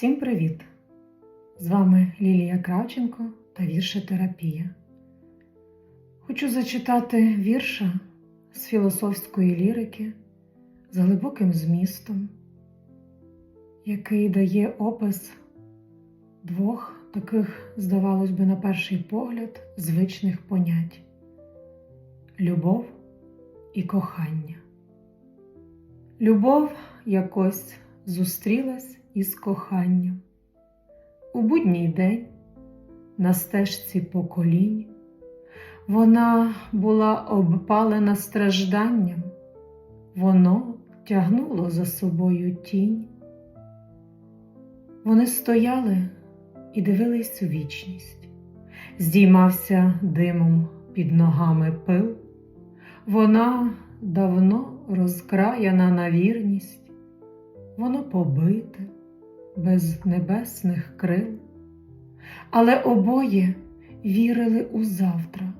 Всім привіт! З вами Лілія Кравченко та віршетерапія. Хочу зачитати вірша з філософської лірики з глибоким змістом, який дає опис двох таких, здавалось би, на перший погляд, звичних понять любов і кохання. Любов якось зустрілась із коханням. У будній день на стежці поколінь вона була обпалена стражданням, воно тягнуло за собою тінь. Вони стояли і дивились у вічність, здіймався димом під ногами пил, вона давно розкраяна на вірність, воно побите, без небесних крил, але обоє вірили у завтра,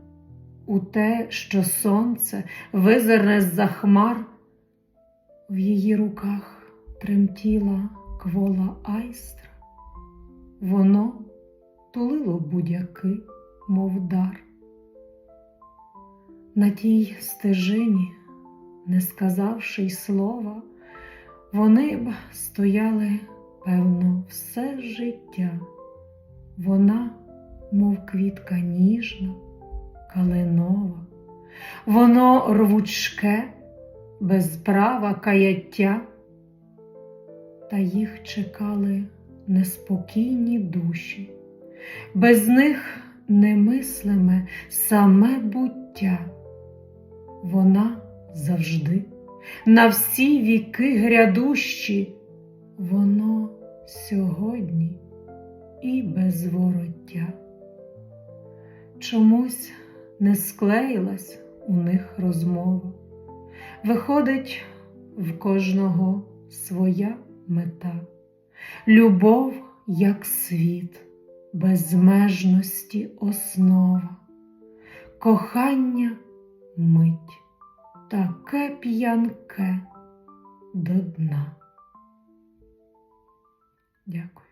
у те, що сонце визирне з-за хмар, в її руках тремтіла квола айстра, воно тулило будяки, мов дар. На тій стежині, не сказавши й слова, вони б стояли, все життя. Вона, мов квітка ніжна, калинова, воно рвучке, без права каяття, та їх чекали неспокійні душі, без них немислиме саме буття. Вона завжди на всі віки грядущі, воно сьогодні і без вороття. Чомусь не склеїлась у них розмова. Виходить, в кожного своя мета, любов, як світ, безмежності основа, кохання мить таке п'янке до дна. Дякую.